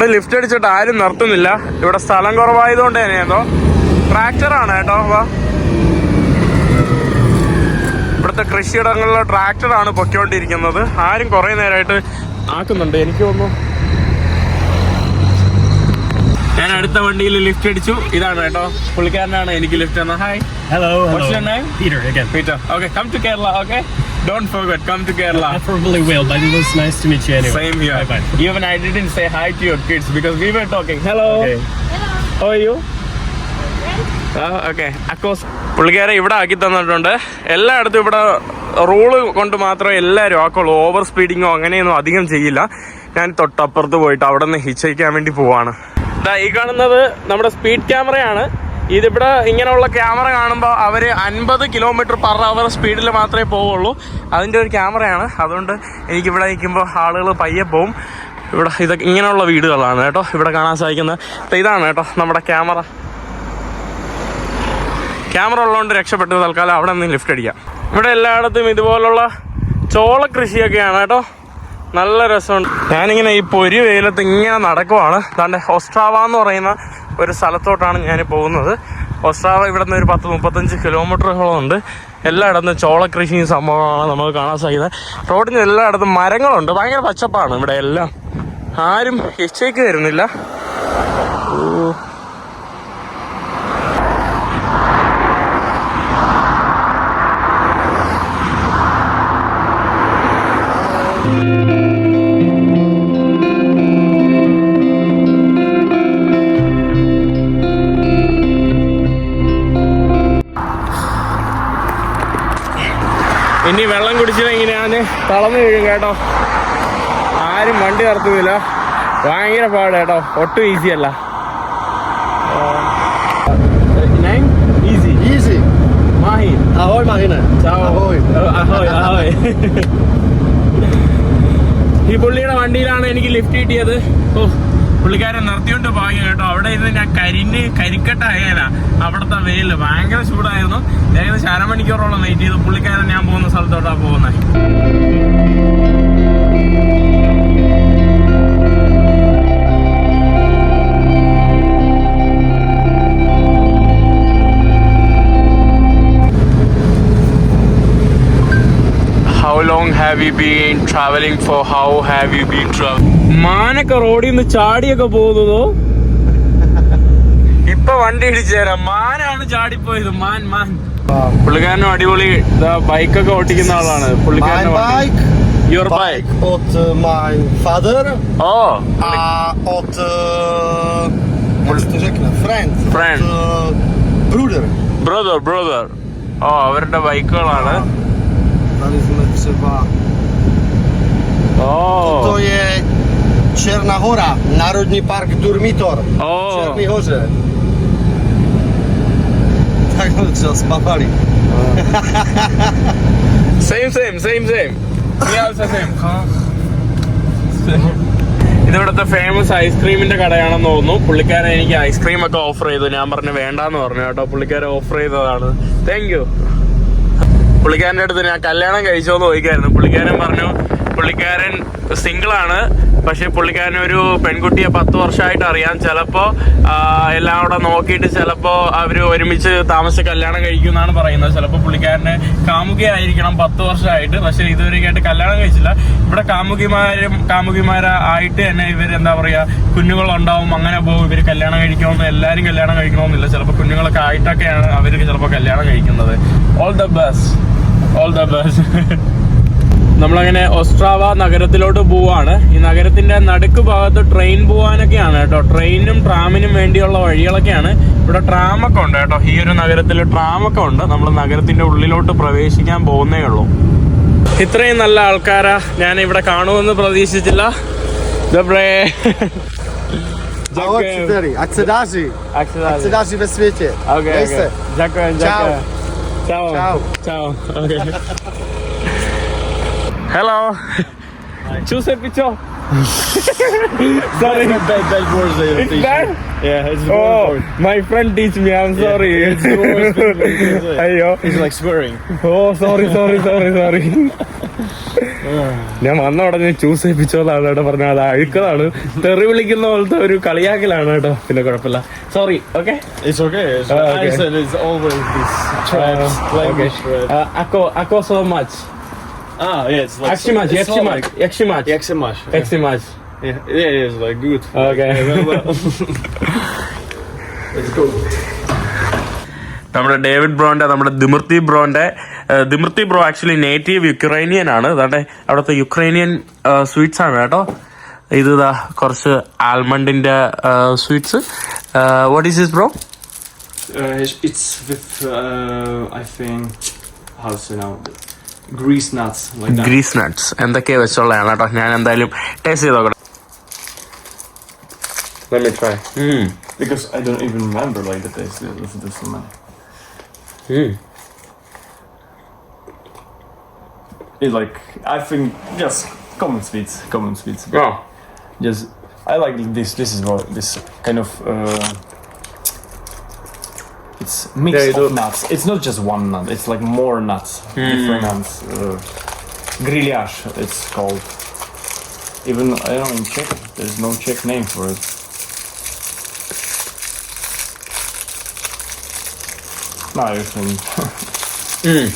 ഇവിടെ ലിഫ്റ്റ് അടിച്ചിട്ട് ആരും നിർത്തുന്നില്ല. ഇവിടെ സ്ഥലം കുറവായതുകൊണ്ട് തന്നെയാണോ ട്രാക്ടറാണ് കേട്ടോ. വാ. ഇവിടുത്തെ കൃഷിയിടങ്ങളിലെ ട്രാക്ടറാണ് പൊയ്ക്കൊണ്ടിരിക്കുന്നത്. ആരും കുറേ നേരമായിട്ട് ആക്കുന്നുണ്ട്. എനിക്ക് തോന്നുന്നു ഞാൻ അടുത്ത വണ്ടിയിൽ ലിഫ്റ്റ് അടിച്ചു ഇതാണ് കേട്ടോ പുള്ളിക്കാരനാണ് എനിക്ക് ലിഫ്റ്റ് തന്നെ hi hello Peter okay come to Kerala okay Don't forget, come to Kerala. I probably will, but it was nice to meet you anyway. Same here. Bye-bye. Even I didn't say hi to your kids because we were talking. Hello. Okay. Hello. How are you? Uh, പുള്ളിക്കാരെ ഇവിടെ ആക്കി തന്നിട്ടുണ്ട് എല്ലായിടത്തും ഇവിടെ rule കൊണ്ട് മാത്രം എല്ലാരും ആക്കുള്ളൂ over സ്പീഡിങ്ങോ അങ്ങനെയൊന്നും അധികം ചെയ്യില്ല ഞാൻ തൊട്ടപ്പുറത്ത് പോയിട്ട് അവിടെ നിന്ന് ഹിച്ചയക്കാൻ വേണ്ടി പോവാണ് ഈ കാണുന്നത് നമ്മുടെ സ്പീഡ് ക്യാമറയാണ് ഇതിവിടെ ഇങ്ങനെയുള്ള ക്യാമറ കാണുമ്പോൾ അവർ അൻപത് കിലോമീറ്റർ പെർ അവർ സ്പീഡിൽ മാത്രമേ പോവുള്ളൂ. അതിന്റെ ഒരു ക്യാമറയാണ് അതുകൊണ്ട് എനിക്കിവിടെ നിൽക്കുമ്പോൾ ആളുകൾ പയ്യെ പോവും. ഇവിടെ ഇതൊക്കെ ഇങ്ങനെയുള്ള വീടുകളാണ് കേട്ടോ ഇവിടെ കാണാൻ സാധിക്കുന്നത്. ഇതാണ് കേട്ടോ നമ്മുടെ ക്യാമറ ക്യാമറ ഉള്ളതുകൊണ്ട് രക്ഷപ്പെട്ടു തൽക്കാലം അവിടെ നിന്ന് ലിഫ്റ്റ് അടിക്കാം. ഇവിടെ എല്ലായിടത്തും ഇതുപോലുള്ള ചോള കൃഷിയൊക്കെയാണ് കേട്ടോ. നല്ല രസമുണ്ട്. ഞാനിങ്ങനെ ഈ പൊരി വെയിലത്ത് ഇങ്ങനെ നടക്കുവാണ്. ദാണ്ടെ ഒസ്ട്രാവ എന്ന് പറയുന്ന ഒരു സ്ഥലത്തോട്ടാണ് ഞാൻ പോകുന്നത്. ഒസ്ട്രാവ ഇവിടെ നിന്ന് ഒരു പത്ത് മുപ്പത്തഞ്ച് കിലോമീറ്ററുകളും ഉണ്ട്. എല്ലായിടത്തും ചോള കൃഷിയും സംഭവമാണ് നമുക്ക് കാണാൻ സാധിക്കുന്നത്. റോഡിന് എല്ലായിടത്തും മരങ്ങളുണ്ട്. ഭയങ്കര പച്ചപ്പാണ് ഇവിടെ എല്ലാം. ആരും എച്ചേക്ക് വരുന്നില്ല ഓ. ഇനി വെള്ളം കുടിച്ചില്ലെങ്കിൽ ഞാൻ തളർന്നു വീഴും കേട്ടോ. ആരും വണ്ടി നടത്തുന്നില്ല ഭയങ്കര പാട് കേട്ടോ. ഒട്ടും ഈസി അല്ല. ഈസി ഈസി മാഹി Ahoy Marina. Ciao. Ahoy. Ahoy ahoy ഈ പുള്ളിയുടെ വണ്ടിയിലാണ് എനിക്ക് ലിഫ്റ്റ് കിട്ടിയത്. ഓ പുള്ളിക്കാരൻ നിർത്തിയോണ്ട് ഭാഗ്യം കേട്ടോ. അവിടെ ഇരുന്ന് ഞാൻ കരിഞ്ഞ് കരിക്കട്ട കരിക്കട്ടായാലാ അവിടുത്തെ വെയിൽ ഭയങ്കര ചൂടായിരുന്നു. ഏകദേശം അരമണിക്കൂറോളം വെയിറ്റ് ചെയ്തു. പുള്ളിക്കാരൻ ഞാൻ പോകുന്ന സ്ഥലത്തോട്ടാ പോകുന്നത്. You been traveling for? How have you been traveling? മാനൊക്കെ റോഡിൽ നിന്ന് ചാടിയൊക്കെ പോകുന്നതോ ഇപ്പൊ വണ്ടി ഇടിച്ചു തരാം മാനാണ് ചാടിപ്പോയത് മാൻ മാൻ പുള്ളിക്കാരനും അടിപൊളി ബൈക്കൊക്കെ ഓട്ടിക്കുന്ന ആളാണ് My പുള്ളിക്കാരന്റെ bike. uh, my father. ഓ od... Uh, jak to rzeknę? Friend. Friend. Od, uh, brother. Brother brother ഓ അവരുടെ ബൈക്കുകളാണ് Daliśmy trzeba... ഓ To jest Czerna Hora. Narodni Park Durmitor. W Czernej Horze. Tak no trzeba spawali. Same same same same ഇതിവിടുത്തെ famous ഐസ്ക്രീമിന്റെ കടയാണെന്ന് തോന്നുന്നു പുള്ളിക്കാരൻ എനിക്ക് ice cream ഒക്കെ ഓഫർ ചെയ്തു ഞാൻ പറഞ്ഞു വേണ്ടാന്ന് പറഞ്ഞു കേട്ടോ പുള്ളിക്കാരൻ ഓഫർ ചെയ്തതാണ് താങ്ക് യു പുള്ളിക്കാരന്റെ അടുത്ത് ഞാൻ കല്യാണം കഴിച്ചോന്ന് ചോദിക്കായിരുന്നു. പുള്ളിക്കാരൻ പറഞ്ഞു പുള്ളിക്കാരൻ സിംഗിളാണ് പക്ഷെ പുള്ളിക്കാരൻ ഒരു പെൺകുട്ടിയെ പത്ത് വർഷമായിട്ട് അറിയാം. ചിലപ്പോ എല്ലാം കൂടെ നോക്കിയിട്ട് ചിലപ്പോ അവർ ഒരുമിച്ച് താമസിച്ച് കല്യാണം കഴിക്കും എന്നാണ് പറയുന്നത്. ചിലപ്പോ പുള്ളിക്കാരന് കാമുകിയായിരിക്കണം പത്ത് വർഷമായിട്ട്. പക്ഷെ ഇതുവരെ ഇതുവരെയായിട്ട് കല്യാണം കഴിച്ചില്ല. ഇവിടെ കാമുകിമാരും കാമുകിമാരായിട്ട് തന്നെ ഇവർ എന്താ പറയാ കുഞ്ഞുങ്ങളുണ്ടാവും. അങ്ങനെ പോകും. ഇവർ കല്യാണം കഴിക്കണമെന്ന് എല്ലാവരും കല്യാണം കഴിക്കണമെന്നില്ല. ചിലപ്പോൾ കുഞ്ഞുങ്ങളൊക്കെ ആയിട്ടൊക്കെയാണ് അവർക്ക് ചിലപ്പോൾ കല്യാണം കഴിക്കുന്നത്. All the best all the best നമ്മളങ്ങനെ ഒസ്ട്രാവ നഗരത്തിലോട്ട് പോവാണ്. ഈ നഗരത്തിന്റെ നടുക്ക് ഭാഗത്ത് ട്രെയിൻ പോവാനൊക്കെയാണ് കേട്ടോ. ട്രെയിനും ട്രാമിനും വേണ്ടിയുള്ള വഴികളൊക്കെയാണ്. ഇവിടെ ട്രാമൊക്കെ ഉണ്ട് കേട്ടോ. ഈ ഒരു നഗരത്തിൽ ട്രാമൊക്കെ ഉണ്ട്. നമ്മൾ നഗരത്തിന്റെ ഉള്ളിലോട്ട് പ്രവേശിക്കാൻ പോകുന്നേ ഉള്ളൂ. ഇത്രയും നല്ല ആൾക്കാരാ ഞാൻ ഇവിടെ കാണുമെന്ന് പ്രതീക്ഷിച്ചില്ല. Okay. Ciao. Ciao. Ciao. Okay. Hello. Giuseppe Ciao. Sorry. bad, bad words they It's bad? Yeah, it's Oh, word. my friend teach me. I'm sorry. it's the worst thing you can say. അയ്യോ It's like swearing. ഓ sorry sorry sorry sorry ഞാൻ വന്ന ഉടനെ choose ചെയ്യിപ്പിച്ചോളാണ് കേട്ടോ പറഞ്ഞത് അത് അഴുക്കതാണ് തെറി വിളിക്കുന്ന പോലത്തെ ഒരു കളിയാക്കലാണ് കേട്ടോ പിന്നെ കുഴപ്പമില്ല sorry okay It's okay. It's, Oh, I okay. said it's always this trash language. thread. അക്കോ അക്കോ so much Ah, yeah, it's like Eximash it's all Eximash Eximash like Eximash. Yeah. Eximash Yeah, yeah, it's like good. Okay. Well. Let's go. നമ്മുടെ David ബ്രോന്റെ നമ്മുടെ ദിമൃത്തി ബ്രോന്റെ ഏഹ്, Dmitry bro actually native Ukrainian ആണ് അതാണ്ട് അവിടുത്തെ Ukrainian sweets ആണ് കേട്ടോ ഇത് ഇതാ കുറച്ച് ആൽമണ്ടിന്റെ sweets what is is bro Uh, with I uh, I think, how to now, grease nuts, like that. Grease nuts എന്തൊക്കെയാ വെച്ചുള്ളതാണ് കേട്ടോ ഞാൻ എന്തായാലും ടേസ്റ്റ് ചെയ്ത് നോക്കട്ടെ Let me try. Mm. Because I don't even remember like the taste of this one. Mm. It's like, I think, just common sweets, common sweets. Oh. Just, I like this, this is what, this kind of, uh, it's mix Yeah, you of do- nuts. It's not just one nut, it's like more nuts, different nuts. Uh, grillage, it's called. Even, I don't know, in Czech, there's no Czech name for it. No, you can. Mm.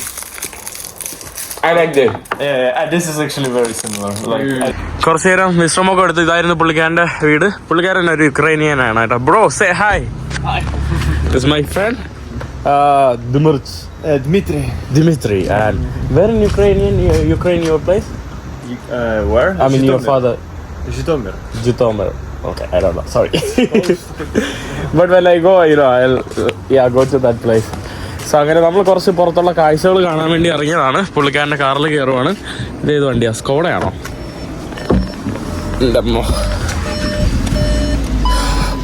I like this. Yeah, uh, this is actually very similar. Like, I, കുറച്ചു നേരം വിശ്രമമൊക്കെ എടുത്ത് ഇതായിരുന്നു പുള്ളിക്കാരന്റെ വീട് പുള്ളിക്കാരൻ ഒരു Ukrainian ആണ് കേട്ടോ bro say hi is my friend ദിമിർച്ച് uh, Dmitry. Dmitry and where in Ukrainian Ukraine your place Uh, where? I mean your father Zhytomyr. Jitomir. Okay, I don't know. Sorry. but when I go, you know, I'll uh, yeah go to that place. So അങ്ങനെ നമ്മൾ കുറച്ച് പുറത്തുള്ള കാഴ്ചകൾ കാണാൻ വേണ്ടി ഇറങ്ങിയതാണ് പുള്ളിക്കാരന്റെ കാറിൽ കയറുവാണ് ഇത് ഏത് വണ്ടിയാ സ്കോഡയാണോ അമ്മോ.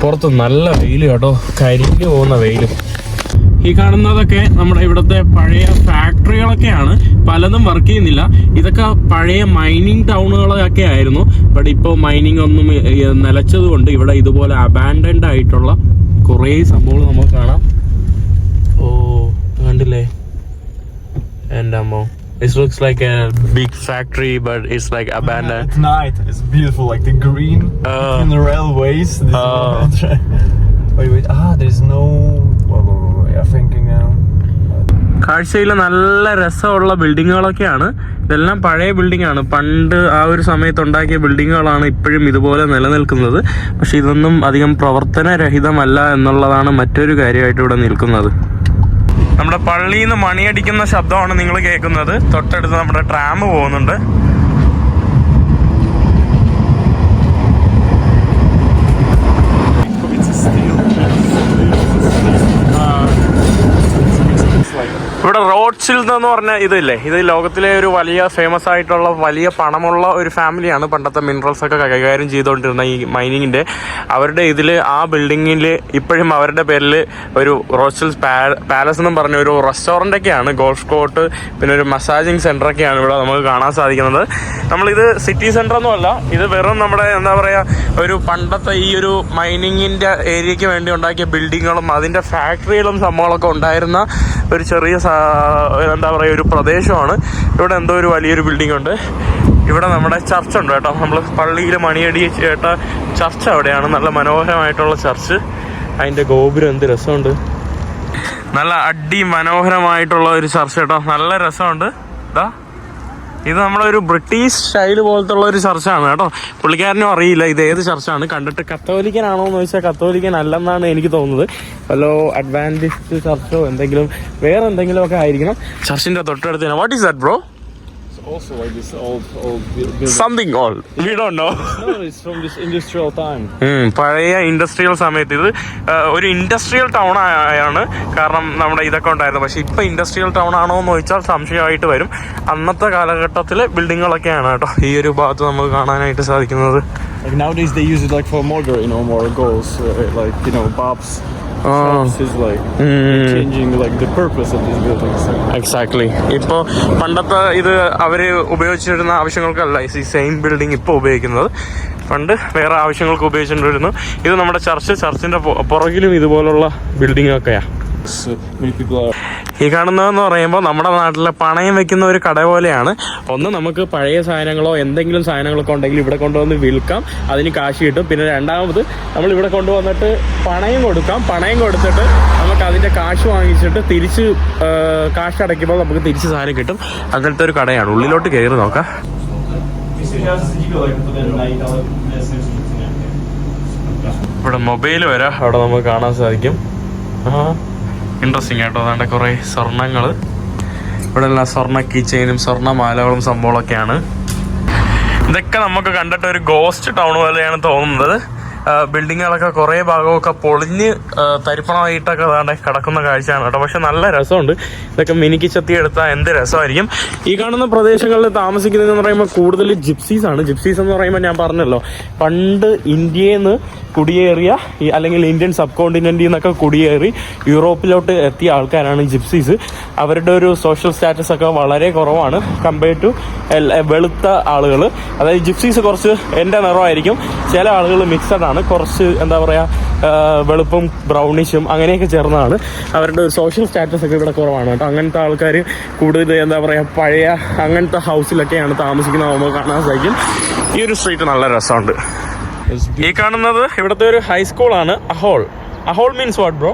പുറത്ത് നല്ല വെയിൽ കേട്ടോ. കരിഞ്ഞു പോകുന്ന വെയിൽ ഈ കാണുന്നതൊക്കെ നമ്മുടെ ഇവിടുത്തെ പഴയ ഫാക്ടറികളൊക്കെയാണ്. പലതും വർക്ക് ചെയ്യുന്നില്ല. ഇതൊക്കെ പഴയ മൈനിങ് ടൗണുകളൊക്കെ ആയിരുന്നു. ബട്ട് ഇപ്പോൾ മൈനിങ് ഒന്നും നിലച്ചതുകൊണ്ട് നിലച്ചത് കൊണ്ട് ഇവിടെ ഇതുപോലെ അബാൻഡൻഡ് ആയിട്ടുള്ള കുറേ സംഭവങ്ങൾ നമുക്ക് കാണാം. ഓ കണ്ടില്ലേ? എന്റെ അമ്മോ. It looks like a big factory but it's like abandon At night, it's beautiful, like the green Uh. in the railways. This Oh. wait, wait. Ah, there's no. Whoa, whoa, whoa, I'm thinking now. കാഴ്ചയിൽ നല്ല രസമുള്ള ബിൽഡിങ്ങുകളൊക്കെയാണ് ഇതെല്ലാം പഴയ building ആണ് പണ്ട് ആ ഒരു സമയത്ത് ഉണ്ടാക്കിയ ബിൽഡിങ്ങുകളാണ് ഇപ്പോഴും ഇതുപോലെ നിലനിൽക്കുന്നത് പക്ഷെ ഇതൊന്നും അധികം പ്രവർത്തനരഹിതമല്ല എന്നുള്ളതാണ് മറ്റൊരു കാര്യമായിട്ട് ഇവിടെ നിൽക്കുന്നത് നമ്മുടെ പള്ളിയിൽ നിന്ന് മണിയടിക്കുന്ന ശബ്ദമാണ് നിങ്ങൾ കേൾക്കുന്നത്. തൊട്ടടുത്ത് നമ്മുടെ ട്രാം പോകുന്നുണ്ട്. ഇവിടെ റോഡ് ഷിൽഡ് എന്ന് പറഞ്ഞ ഇതില്ലേ? ഇത് ലോകത്തിലെ ഒരു വലിയ ഫേമസ് ആയിട്ടുള്ള വലിയ പണമുള്ള ഒരു ഫാമിലിയാണ്. പണ്ടത്തെ മിനറൽസ് ഒക്കെ കൈകാര്യം ചെയ്തുകൊണ്ടിരുന്ന ഈ മൈനിങ്ങിന്റെ അവരുടെ ഇതിൽ ആ ബിൽഡിങ്ങിൽ ഇപ്പോഴും അവരുടെ പേരിൽ ഒരു റോച്ചിൽ പാലസ് എന്നും പറഞ്ഞ ഒരു റെസ്റ്റോറന്റ് ഒക്കെയാണ്. ഗോൾഫ് കോർട്ട് പിന്നെ ഒരു മസാജിങ് സെന്റർ ഒക്കെയാണ് ഇവിടെ നമുക്ക് കാണാൻ സാധിക്കുന്നത്. നമ്മളിത് സിറ്റി സെന്റർ ഒന്നുമല്ല ഇത് വെറും നമ്മുടെ എന്താ പറയുക ഒരു പണ്ടത്തെ ഈ ഒരു മൈനിങ്ങിന്റെ ഏരിയയ്ക്ക് വേണ്ടി ഉണ്ടാക്കിയ ബിൽഡിങ്ങുകളും അതിന്റെ ഫാക്ടറികളും സംഭവങ്ങളൊക്കെ ഉണ്ടായിരുന്ന ഒരു ചെറിയ എന്താ പറയുക ഒരു പ്രദേശമാണ്. ഇവിടെ എന്തോ ഒരു വലിയൊരു ബിൽഡിംഗ് ഉണ്ട്. ഇവിടെ നമ്മുടെ ചർച്ച് ഉണ്ട് കേട്ടോ. നമ്മൾ പള്ളിയിൽ മണിയടി കേട്ട ചർച്ച് അവിടെയാണ്. നല്ല മനോഹരമായിട്ടുള്ള ചർച്ച് അതിന്റെ ഗോപുരം എന്ത് രസമുണ്ട്. നല്ല അടി മനോഹരമായിട്ടുള്ള ഒരു ചർച്ച് കേട്ടോ. നല്ല രസമുണ്ട്. ഇതാ ഇത് നമ്മളൊരു ബ്രിട്ടീഷ് സ്റ്റൈൽ പോലത്തെ ഉള്ള ഒരു ചർച്ചാണ് കേട്ടോ. പുള്ളിക്കാരനും അറിയില്ല ഇത് ഏത് ചർച്ചാണ്. കണ്ടിട്ട് കത്തോലിക്കനാണോ എന്ന് ചോദിച്ചാൽ കത്തോലിക്കൻ അല്ലെന്നാണ് എനിക്ക് തോന്നുന്നത്. വല്ലോ അഡ്വാന്റിസ്റ്റ് ചർച്ചോ എന്തെങ്കിലും വേറെ എന്തെങ്കിലും ഒക്കെ ആയിരിക്കണം. ചർച്ചിന്റെ തൊട്ടടുത്ത് what is that bro also like this old, old bu- building. Something all We don't know. No, it's from this industrial time. പഴയ ഇൻഡസ്ട്രിയൽ സമയത്ത്. ഇത് ഒരു ഇൻഡസ്ട്രിയൽ ടൗൺ ആയാണ് കാരണം നമ്മുടെ ഇതൊക്കെ ഉണ്ടായിരുന്നു. പക്ഷെ ഇപ്പൊ ഇൻഡസ്ട്രിയൽ ടൗൺ ആണോ എന്ന് ചോദിച്ചാൽ സംശയമായിട്ട് വരും. അന്നത്തെ കാലഘട്ടത്തിലെ ബിൽഡിങ്ങുകളൊക്കെയാണ് കേട്ടോ ഈ ഒരു ഭാഗത്ത് നമുക്ക് കാണാനായിട്ട് സാധിക്കുന്നത്. Like nowadays they use it like for murder, you know, more goals, uh, like you know, Shops is like changing like the purpose of these buildings. Exactly ഇപ്പോൾ പണ്ടത്തെ ഇത് അവർ ഉപയോഗിച്ചിരുന്ന ആവശ്യങ്ങൾക്കല്ല ഈ സെയിം ബിൽഡിംഗ് ഇപ്പോൾ ഉപയോഗിക്കുന്നത്. പണ്ട് വേറെ ആവശ്യങ്ങൾക്ക് ഉപയോഗിച്ചിട്ടുണ്ടായിരുന്നു ഇത് നമ്മുടെ ചർച്ച് ചർച്ചിന്റെ പുറകിലും ഇതുപോലുള്ള ബിൽഡിംഗ് ഈ കാണുന്നതെന്ന് പറയുമ്പോൾ നമ്മുടെ നാട്ടിലെ പണയം വെക്കുന്ന ഒരു കട പോലെയാണ്. ഒന്ന് നമുക്ക് പഴയ സാധനങ്ങളോ എന്തെങ്കിലും സാധനങ്ങളൊക്കെ ഉണ്ടെങ്കിൽ ഇവിടെ കൊണ്ടുവന്ന് വിൽക്കാം. അതിന് കാശ് കിട്ടും. പിന്നെ രണ്ടാമത് നമ്മൾ ഇവിടെ കൊണ്ടുവന്നിട്ട് പണയം കൊടുക്കാം. പണയം കൊടുത്തിട്ട് നമുക്ക് അതിന്റെ കാശ് വാങ്ങിച്ചിട്ട് തിരിച്ച് കാശ് അടയ്ക്കുമ്പോൾ നമുക്ക് തിരിച്ച് സാധനം കിട്ടും. അങ്ങനത്തെ ഒരു കടയാണ്. ഉള്ളിലോട്ട് കയറി നോക്കാം. ഇവിടെ മൊബൈൽ വരെ. അവിടെ നമുക്ക് കാണാൻ സാധിക്കും. ആ ഇൻട്രസ്റ്റിംഗ് ആയിട്ടോ അതാണ്ട് കുറേ സ്വർണങ്ങൾ ഇവിടെ എല്ലാം സ്വർണ കീ ചെയിനും സ്വർണ മാലകളും സംഭവങ്ങളൊക്കെയാണ്. ഇതൊക്കെ നമുക്ക് കണ്ടിട്ട് ഒരു ഗോസ്റ്റ് ടൗൺ പോലെയാണ് തോന്നുന്നത്. ബിൽഡിങ്ങുകളൊക്കെ കുറേ ഭാഗമൊക്കെ പൊളിഞ്ഞ് തരിപ്പണമായിട്ടൊക്കെ അതാണ്ട് കിടക്കുന്ന കാഴ്ചയാണ് കേട്ടോ. പക്ഷെ നല്ല രസമുണ്ട്. ഇതൊക്കെ മിനിക്ക് ചെത്തി എടുത്താൽ എന്ത് രസമായിരിക്കും. ഈ കാണുന്ന പ്രദേശങ്ങളിൽ താമസിക്കുന്നതെന്ന് പറയുമ്പോൾ കൂടുതൽ ജിപ്സീസ് ആണ്. ജിപ്സീസ് എന്ന് പറയുമ്പോൾ ഞാൻ പറഞ്ഞല്ലോ പണ്ട് ഇന്ത്യയിൽ നിന്ന് കുടിയേറിയ അല്ലെങ്കിൽ ഇന്ത്യൻ സബ് കോണ്ടിനെന്റിൽ നിന്നൊക്കെ കുടിയേറി യൂറോപ്പിലോട്ട് എത്തിയ ആൾക്കാരാണ് ജിപ്സീസ് അവരുടെ ഒരു സോഷ്യൽ സ്റ്റാറ്റസ് ഒക്കെ വളരെ കുറവാണ് കമ്പയർ ടു വെളുത്ത ആളുകൾ അതായത് ജിപ്സീസ് കുറച്ച് എന്റെ നിറമായിരിക്കും. ചില ആളുകൾ മിക്സഡ് ആണ്. കുറച്ച് എന്താ പറയുക വെളുപ്പും ബ്രൗണിഷും അങ്ങനെയൊക്കെ ചേർന്നതാണ്. അവരുടെ ഒരു സോഷ്യൽ സ്റ്റാറ്റസ് ഒക്കെ ഇവിടെ കുറവാണ് കേട്ടോ. അങ്ങനത്തെ ആൾക്കാർ കൂടുതൽ എന്താ പറയുക പഴയ അങ്ങനത്തെ ഹൗസിലൊക്കെയാണ് താമസിക്കുന്നത് നമുക്ക് കാണാൻ സാധിക്കും. ഈ ഒരു സ്ട്രീറ്റ് നല്ല രസമുണ്ട്. ഈ കാണുന്നത് ഇവിടുത്തെ ഒരു ഹൈസ്കൂളാണ് അഹോൾ അഹോൾ മീൻസ് വാട്ട് ബ്രോ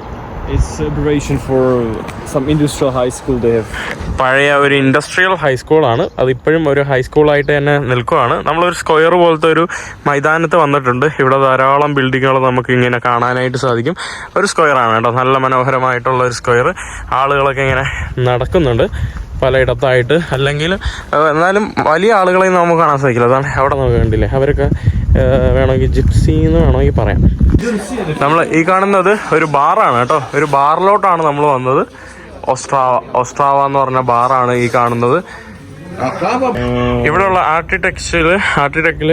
പഴയ ഒരു ഇൻഡസ്ട്രിയൽ ഹൈസ്കൂളാണ് അത് ഇപ്പോഴും ഒരു ഹൈസ്കൂളായിട്ട് തന്നെ നിൽക്കുവാണ്. നമ്മളൊരു സ്ക്വയർ പോലത്തെ ഒരു മൈതാനത്ത് വന്നിട്ടുണ്ട്. ഇവിടെ ധാരാളം ബിൽഡിങ്ങുകൾ നമുക്ക് ഇങ്ങനെ കാണാനായിട്ട് സാധിക്കും. ഒരു സ്ക്വയറാണ് കേട്ടോ. നല്ല മനോഹരമായിട്ടുള്ള ഒരു സ്ക്വയർ ആളുകളൊക്കെ ഇങ്ങനെ നടക്കുന്നുണ്ട് പലയിടത്തായിട്ട്. അല്ലെങ്കിൽ എന്നാലും വലിയ ആളുകളെയും നമുക്ക് കാണാൻ സാധിക്കില്ല. അതാണ് അവിടെ നമുക്ക് കണ്ടില്ലേ? അവരൊക്കെ വേണമെങ്കിൽ ജിപ്സി എന്ന് വേണമെങ്കിൽ പറയാം. നമ്മൾ ഈ കാണുന്നത് ഒരു ബാറാണ് കേട്ടോ. ഒരു ബാറിലോട്ടാണ് നമ്മൾ വന്നത്. ഓസ്ട്രാവ ഓസ്ട്രാവ എന്ന് പറഞ്ഞ ബാറാണ് ഈ കാണുന്നത്. ഇവിടെയുള്ള ആർട്ടിടെക്ചറിൽ ആർക്കിടെക്റ്റിൽ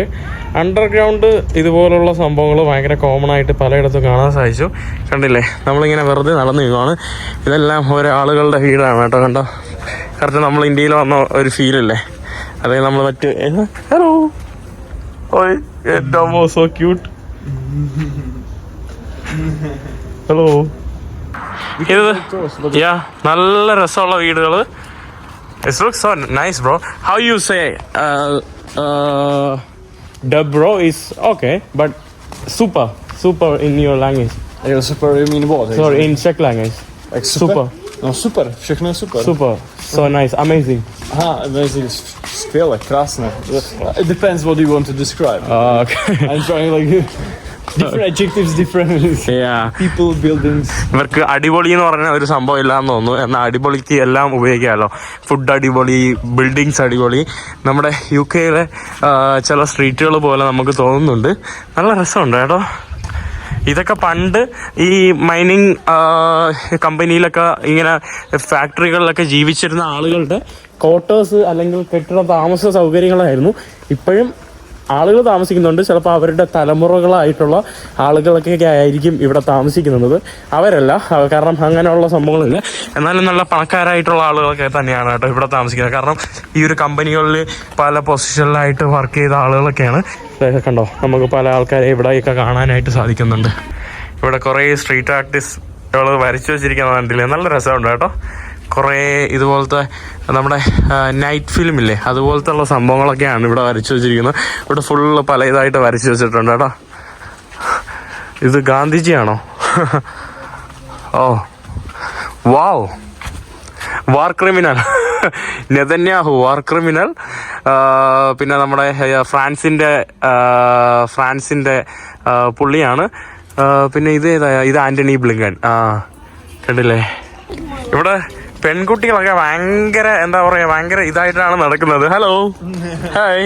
അണ്ടർഗ്രൗണ്ട് ഇതുപോലുള്ള സംഭവങ്ങൾ ഭയങ്കര കോമൺ ആയിട്ട് പലയിടത്തും കാണാൻ സാധിച്ചു. കണ്ടില്ലേ? നമ്മളിങ്ങനെ വെറുതെ നടന്നു നീങ്ങുവാണ് ഇതെല്ലാം ഓരോ ആളുകളുടെ വീടാണ് കേട്ടോ കണ്ടോ? കറക്റ്റ് നമ്മൾ ഇന്ത്യയിൽ വന്ന ഒരു ഫീലല്ലേ അതായത് നമ്മൾ മറ്റ് ഹലോ? ഓയ് ഏറ്റവും സോ ക്യൂട്ട് ഹലോ ഇത് യാ നല്ല രസമുള്ള വീടുകൾ It looks so nice, bro. How you say uh, uh, the bro is okay, but super, super in your language. Yeah, super, you mean what? Sorry, in No, super, všechno je super. super, so nice, amazing. Aha, amazing, skvěle, krásné. It depends what you want to describe. Uh, okay. I'm trying like different adjectives, different yeah. people, buildings. ഇവർക്ക് അടിപൊളി എന്ന് പറഞ്ഞ ഒരു സംഭവം ഇല്ലാന്ന് തോന്നുന്നു എന്നാൽ അടിപൊളിക്ക് എല്ലാം ഉപയോഗിക്കാമല്ലോ ഫുഡ് അടിപൊളി ബിൽഡിങ്സ് അടിപൊളി നമ്മുടെ യു കെയിലെ ചില സ്ട്രീറ്റുകൾ പോലെ നമുക്ക് തോന്നുന്നുണ്ട് നല്ല രസമുണ്ട് കേട്ടോ ഇതൊക്കെ പണ്ട് ഈ മൈനിങ് കമ്പനിയിലൊക്കെ ഇങ്ങനെ ഫാക്ടറികളിലൊക്കെ ജീവിച്ചിരുന്ന ആളുകളുടെ ക്വാർട്ടേഴ്സ് അല്ലെങ്കിൽ കെട്ടിട താമസ സൗകര്യങ്ങളായിരുന്നു. ഇപ്പോഴും ആളുകൾ താമസിക്കുന്നുണ്ട്. ചിലപ്പോൾ അവരുടെ തലമുറകളായിട്ടുള്ള ആളുകളൊക്കെ ആയിരിക്കും ഇവിടെ താമസിക്കുന്നത്. അവരല്ല. അവ- കാരണം അങ്ങനെയുള്ള സംഭവങ്ങളില്ല. എന്നാലും നല്ല പണക്കാരായിട്ടുള്ള ആളുകളൊക്കെ തന്നെയാണ് കേട്ടോ ഇവിടെ താമസിക്കുന്നത്. കാരണം ഈ ഒരു കമ്പനികളിൽ പല പൊസിഷനിലായിട്ട് വർക്ക് ചെയ്ത ആളുകളൊക്കെയാണ്. കണ്ടോ? നമുക്ക് പല ആൾക്കാരെ ഇവിടെയൊക്കെ കാണാനായിട്ട് സാധിക്കുന്നുണ്ട്. ഇവിടെ കുറേ സ്ട്രീറ്റ് ആർട്ടിസ്റ്റുകൾ വരച്ചു വെച്ചിരിക്കുന്നത് കണ്ടില്ലേ? നല്ല രസമുണ്ട് കേട്ടോ. കുറേ ഇതുപോലത്തെ നമ്മുടെ നൈറ്റ് ഫിലിം ഇല്ലേ? അതുപോലത്തെ ഉള്ള സംഭവങ്ങളൊക്കെയാണ് ഇവിടെ വരച്ചു വെച്ചിരിക്കുന്നത്. ഇവിടെ ഫുള്ള് പല ഇതായിട്ട് വരച്ചു വെച്ചിട്ടുണ്ട് കേട്ടോ. ഇത് ഗാന്ധിജിയാണോ? ഓ. Wow. War criminal. Netanyahu war criminal. പിന്നെ നമ്മുടെ ഫ്രാൻസിന്റെ ഫ്രാൻസിന്റെ പുള്ളിയാണ്. പിന്നെ ഇത് ഏതാ? ഇത് ആന്റണി ബ്ലിങ്കൻ. ആ കണ്ടില്ലേ? ഇവിടെ പെൺകുട്ടികളൊക്കെ ഭയങ്കര എന്താ പറയാ ഭയങ്കര ഇതായിട്ടാണ് നടക്കുന്നത്. ഹലോ ഹായ്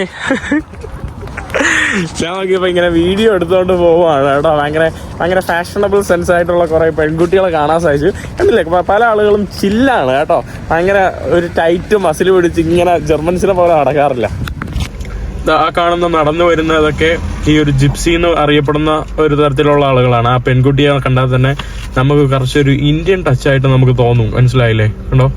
ഞാൻ ഇങ്ങനെ വീഡിയോ എടുത്തോണ്ട് പോവാണ് കേട്ടോ. ഭയങ്കര ഭയങ്കര ഫാഷനബിൾ സെൻസ് ആയിട്ടുള്ള കുറെ പെൺകുട്ടികളെ കാണാൻ സാധിച്ചു. കണ്ടില്ലേ പല ആളുകളും ചില്ലാണ് കേട്ടോ. ഭയങ്കര ഒരു ടൈറ്റ് മസിൽ പിടിച്ച് ഇങ്ങനെ ജർമ്മൻസിനെ പോലെ നടക്കാറില്ല. ആ കാണുന്ന നടന്നു വരുന്നതൊക്കെ ഈ ഒരു ജിപ്സി എന്ന് അറിയപ്പെടുന്ന ഒരു തരത്തിലുള്ള ആളുകളാണ്. ആ പെൺകുട്ടിയെ കണ്ടാൽ തന്നെ നമുക്ക് കുറച്ചൊരു ഇന്ത്യൻ ടച്ച് ആയിട്ട് നമുക്ക് തോന്നും. മനസ്സിലായില്ലേ? കണ്ടോ?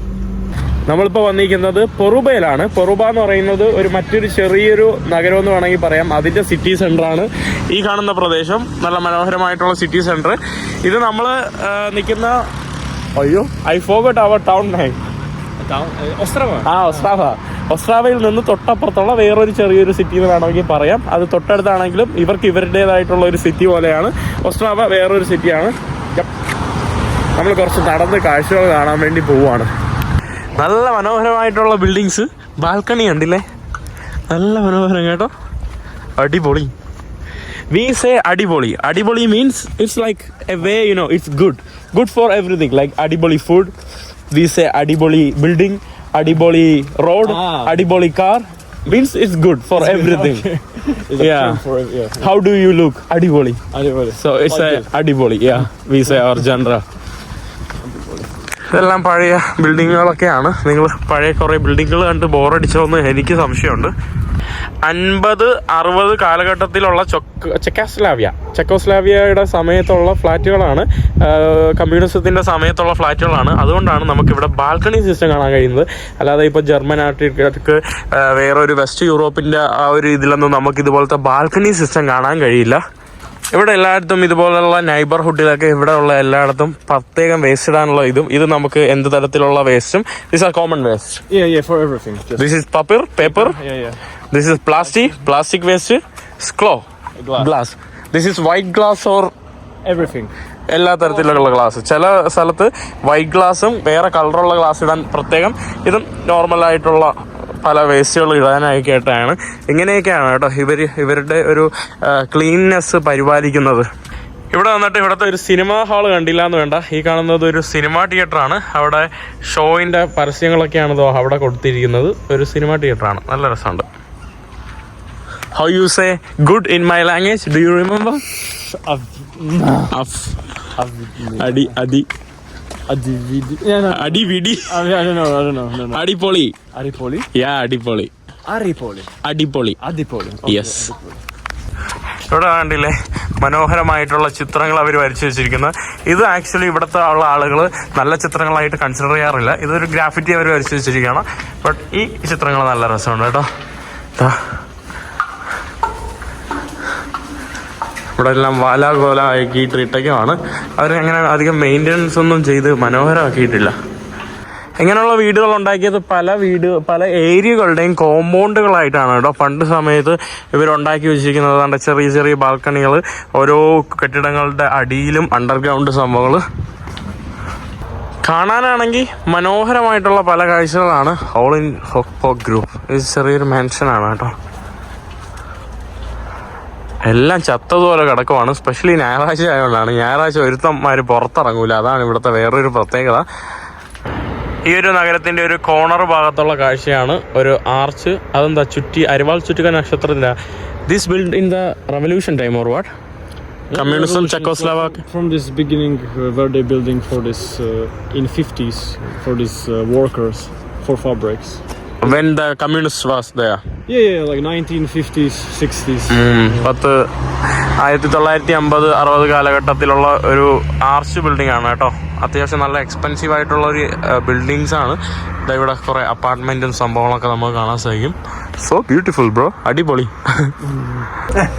നമ്മളിപ്പോ വന്നിരിക്കുന്നത് പൊറുബയിലാണ്. പൊറുബ എന്ന് പറയുന്നത് ഒരു മറ്റൊരു ചെറിയൊരു നഗരം എന്ന് വേണമെങ്കിൽ പറയാം. അതിന്റെ സിറ്റി സെന്റർ ആണ്. ഈ കാണുന്ന പ്രദേശം നല്ല മനോഹരമായിട്ടുള്ള സിറ്റി സെന്റർ ഇത് നമ്മൾ നിൽക്കുന്ന അയ്യോ. ഐ ഫോഗട്ട് അവർ ടൗൺ ആ ഒസ്ട്രാവ ഒസ്ട്രാവയിൽ നിന്ന് തൊട്ടപ്പുറത്തുള്ള വേറൊരു ചെറിയൊരു സിറ്റി എന്ന് വേണമെങ്കിൽ പറയാം. അത് തൊട്ടടുത്താണെങ്കിലും ഇവർക്ക് ഇവരുടേതായിട്ടുള്ള ഒരു സിറ്റി പോലെയാണ്. ഒസ്ട്രാവ വേറൊരു സിറ്റിയാണ് നമ്മൾ കുറച്ച് നടന്ന് കാഴ്ചകൾ കാണാൻ വേണ്ടി പോവുകയാണ്. നല്ല മനോഹരമായിട്ടുള്ള ബിൽഡിങ്സ് ബാൽക്കണി കണ്ടില്ലേ? നല്ല മനോഹരം കേട്ടോ. അടിപൊളി. We say adipoli. Adipoli means it's like a way you know it's good good for everything like adipoli food we say adipoli building അടിപൊളി റോഡ് Ah. അടിപൊളി car means it's good for everything It's a Yeah. term for yeah. How do you look അടിപൊളി Anybody. So it's a Like this. അടിപൊളി yeah we say our genera ഇതെല്ലാം പഴയ ബിൽഡിങ്ങുകളൊക്കെയാണ്. നിങ്ങൾ പഴയ കുറേ ബിൽഡിങ്ങുകൾ കണ്ട് ബോറടിച്ചോന്ന് എനിക്ക് സംശയമുണ്ട്. അൻപത് അറുപത് കാലഘട്ടത്തിലുള്ള ചൊക്ക് ചെക്കാസ്ലാവിയ. ചെക്കോസ്ലാവിയയുടെ സമയത്തുള്ള ഫ്ലാറ്റുകളാണ് കമ്മ്യൂണിസത്തിന്റെ സമയത്തുള്ള ഫ്ലാറ്റുകളാണ്. അതുകൊണ്ടാണ് നമുക്കിവിടെ ബാൽക്കണി സിസ്റ്റം കാണാൻ കഴിയുന്നത്. അല്ലാതെ ഇപ്പോൾ ജർമ്മൻ ആർട്ടിക്ക് വേറൊരു വെസ്റ്റ് യൂറോപ്പിന്റെ ആ ഒരു ഇതിലൊന്നും നമുക്ക് ഇതുപോലത്തെ ബാൽക്കണി സിസ്റ്റം കാണാൻ കഴിയില്ല. ഇവിടെ എല്ലായിടത്തും ഇതുപോലെയുള്ള നൈബർഹുഡിലൊക്കെ ഇവിടെ ഉള്ള എല്ലായിടത്തും പ്രത്യേകം വേസ്റ്റ് ഇടാനുള്ള ഇതും ഇത് നമുക്ക് എന്ത് തരത്തിലുള്ള വേസ്റ്റും this are common waste this is paper paper. This is plastic plastic waste സ്ക്ലോ. Glass this is white glass or Everything. എല്ലാ തരത്തിലുള്ള ഗ്ലാസ് ചില സ്ഥലത്ത് വൈറ്റ് ഗ്ലാസും വേറെ കളറുള്ള ഗ്ലാസ് ഇടാൻ പ്രത്യേകം ഇതും നോർമൽ ആയിട്ടുള്ള പല വേസ്റ്റുകൾ ആയിട്ടാണ് ഇങ്ങനെയൊക്കെയാണ് കേട്ടോ ഇവർ ഇവരുടെ ഒരു ക്ലീൻനെസ് പരിപാലിക്കുന്നത്. ഇവിടെ വന്നിട്ട് ഇവിടുത്തെ ഒരു സിനിമാ ഹാൾ കണ്ടില്ല എന്ന് വേണ്ട. ഈ കാണുന്നത് ഒരു സിനിമാ തിയേറ്ററാണ് അവിടെ ഷോയിന്റെ പരസ്യങ്ങളൊക്കെയാണ് അവിടെ കൊടുത്തിരിക്കുന്നത്. ഒരു സിനിമാ തിയേറ്ററാണ് നല്ല രസമുണ്ട്. How you say good in my language do you remember അടി അടി. Adividi. അടിപൊളി. അടിപൊളി? യാ അടിപൊളി. അടിപൊളി. അടിപൊളി. അടിപൊളി. യെസ് ഇവിടെ കണ്ടില്ലേ മനോഹരമായിട്ടുള്ള ചിത്രങ്ങൾ അവർ വരച്ചു വെച്ചിരിക്കുന്നത് ഇത് ആക്ച്വലി ഇവിടുത്തെ ഉള്ള ആളുകൾ നല്ല ചിത്രങ്ങളായിട്ട് കൺസിഡർ ചെയ്യാറില്ല. ഇതൊരു ഗ്രാഫിറ്റി അവർ വരച്ചു വെച്ചിരിക്കുകയാണ്. ബട്ട് ഈ ചിത്രങ്ങൾ നല്ല രസമുണ്ട് കേട്ടോ. ഇവിടെ എല്ലാം വാലാകോല ആക്കിയിട്ട് ഇട്ടൊക്കെയാണ് അവരങ്ങനെ അധികം മെയിന്റനൻസ് ഒന്നും ചെയ്ത് മനോഹരമാക്കിയിട്ടില്ല ഇങ്ങനെയുള്ള വീടുകൾ ഉണ്ടാക്കിയത് പല വീട് പല ഏരിയകളുടെയും കോമ്പൗണ്ടുകളായിട്ടാണ് കേട്ടോ. പണ്ട് സമയത്ത് ഇവരുണ്ടാക്കി വെച്ചിരിക്കുന്നത് കണ്ട ചെറിയ ചെറിയ ബാൽക്കണികൾ ഓരോ കെട്ടിടങ്ങളുടെ അടിയിലും അണ്ടർഗ്രൗണ്ട് സംഭവങ്ങൾ കാണാനാണെങ്കിൽ മനോഹരമായിട്ടുള്ള പല കാഴ്ചകളാണ്. ഓൾ ഇൻ ഹോക്ക് ഗ്രൂപ്പ് ഇത് ചെറിയൊരു മാൻഷനാണ് കേട്ടോ. എല്ലാം ചത്തതുപോലെ കിടക്കുവാണ്. സ്പെഷ്യലി ഞായറാഴ്ച ആയതുകൊണ്ടാണ്. ഞായറാഴ്ച ഒരുത്തന്മാർ പുറത്തിറങ്ങൂല. അതാണ് ഇവിടുത്തെ വേറൊരു പ്രത്യേകത. ഈ ഒരു നഗരത്തിന്റെ ഒരു കോർണർ ഭാഗത്തുള്ള കാഴ്ചയാണ് ഒരു ആർച്ച് അതെന്താ ചുറ്റി അരിവാൾ ചുറ്റുക നക്ഷത്രത്തിന്റെ this build in the revolution time or what communism Czechoslovak From this beginning, uh, were they building for this uh, in 50s for these uh, workers for fabrics? When the communists was there? Yeah, yeah, like 1950s, 60s. പത്ത് ആയിരത്തി തൊള്ളായിരത്തി അമ്പത് അറുപത് കാലഘട്ടത്തിലുള്ള ഒരു arch building ആണ് കേട്ടോ. അത്യാവശ്യം നല്ല എക്സ്പെൻസീവ് ആയിട്ടുള്ള ഒരു ബിൽഡിങ്സ് ആണ്. ഇവിടെ കുറെ അപ്പാർട്ട്മെന്റും സംഭവങ്ങളൊക്കെ നമുക്ക് കാണാൻ സാധിക്കും. സോ ബ്യൂട്ടിഫുൾ ബ്രോ അടിപൊളി.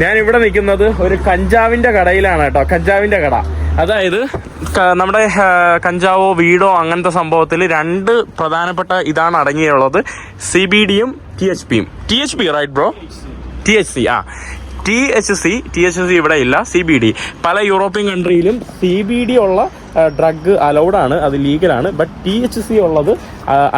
ഞാൻ ഇവിടെ നിൽക്കുന്നത് ഒരു കഞ്ചാവിന്റെ കടയിലാണ് കേട്ടോ. കഞ്ചാവിന്റെ കട. അതായത് നമ്മുടെ കഞ്ചാവോ വീടോ അങ്ങനത്തെ സംഭവത്തിൽ രണ്ട് പ്രധാനപ്പെട്ട ഇതാണ് അടങ്ങിയുള്ളത്. സി ബി ഡിയും ടി എച്ച് പിയും. T H P right bro T H C ആ. T H C T H C ഇവിടെ ഇല്ല സി ബി ഡി പല യൂറോപ്യൻ കൺട്രിയിലും സി ബി ഡി ഉള്ള ഡ്രഗ് അലൗഡാണ് അത് ലീഗലാണ്. ബട്ട് ടി എച്ച് സി ഉള്ളത്